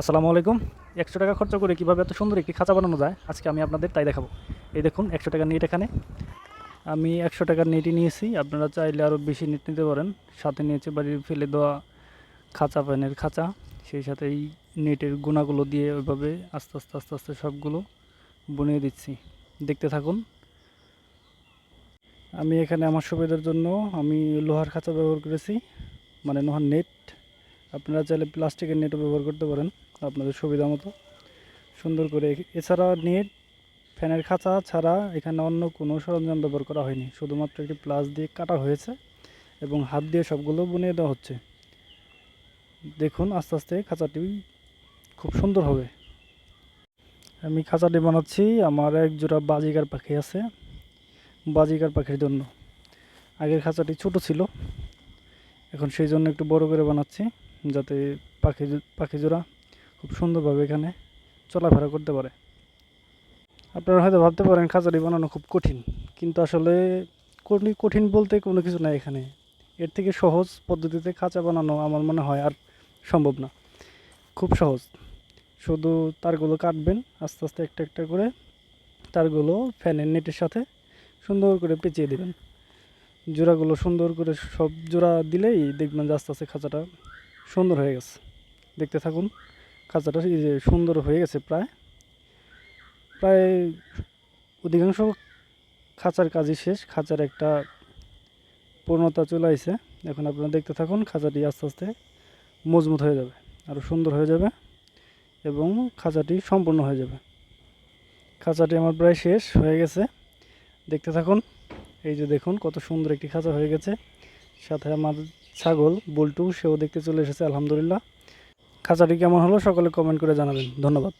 আসসালামু আলাইকুম। একশো টাকা খরচ করে কীভাবে এত সুন্দর একটি খাঁচা বানানো যায়? আজকে আমি আপনাদের তাই দেখাবো। এই দেখুন, একশো টাকার নেট এখানে। আমি একশো টাকার নেটই নিয়েছি। আপনারা চাইলে আরও বেশি নেট নিতে পারেন। সাথে নিয়েছে বাড়ির ফেলে দেওয়া খাঁচা প্যানের খাঁচা। সেই সাথে এই নেটের গুণাগুলো দিয়ে ওইভাবে আস্তে আস্তে আস্তে আস্তে সবগুলো বুনিয়ে দিচ্ছি। দেখতে থাকুন। আমি এখানে আমার সুবিধার জন্য আমি লোহার খাঁচা ব্যবহার করেছি। মানে লোহার নেট। আপনারা চাইলে প্লাস্টিকের নেটও ব্যবহার করতে পারেন। আপনাদের সুবিধা মতো। সুন্দর করে এছাড়া নেট, ফ্যানের খাঁচা ছাড়া এখানে অন্য কোনো সরঞ্জাম ব্যবহার করা হয়নি। শুধুমাত্র একটি প্লাস দিয়ে কাটা হয়েছে এবং হাত দিয়ে সবগুলো বুনিয়ে দেওয়া হচ্ছে। দেখুন, আস্তে আস্তে খাঁচাটি খুব সুন্দর হবে। আমি খাঁচাটি বানাচ্ছি। আমার এক জোড়া বাজিকার পাখি আছে। বাজিকার পাখির জন্য। আগের খাঁচাটি ছোট ছিল। এখন সেই জন্য একটু বড় করে বানাচ্ছি, যাতে পাখি পাখি জোড়া খুব সুন্দরভাবে এখানে চলাফেরা করতে পারে। আপনারা হয়তো ভাবতে পারেন, খাঁচাটি বানানো খুব কঠিন, কিন্তু আসলে কঠিন বলতে কোনো কিছু নাই এখানে। এর থেকে সহজ পদ্ধতিতে খাঁচা বানানো আমার মনে হয় আর সম্ভব না। খুব সহজ। শুধু তারগুলো কাটবেন, আস্তে আস্তে একটা একটা করে তারগুলো ফ্যানের নেটের সাথে সুন্দর করে পেঁচিয়ে দেবেন। জোড়াগুলো সুন্দর করে সব জোড়া দিলেই দেখবেন যে আস্তে আস্তে খাঁচাটা সুন্দর হয়ে গেছে। দেখতে থাকুন। খাঁচাটা এই যে সুন্দর হয়ে গেছে প্রায়। প্রায় অধিকাংশ খাঁচার কাজই শেষ, খাঁচার একটা পূর্ণতা চলে আসছে এখন আপনারা দেখতে থাকুন, খাঁচাটি আস্তে আস্তে মজবুত হয়ে যাবে আরও সুন্দর হয়ে যাবে এবং খাঁচাটি সম্পূর্ণ হয়ে যাবে। খাঁচাটি আমার প্রায় শেষ হয়ে গেছে। দেখতে থাকুন, এই যে দেখুন কত সুন্দর একটি খাঁচা হয়ে গেছে। সাথে আমার ছাগল, বল্টু, সেও দেখতে চলে এসেছে, আলহামদুলিল্লাহ। খাঁচাটি কেমন হলো সকলে কমেন্ট করে জানাবেন। ধন্যবাদ।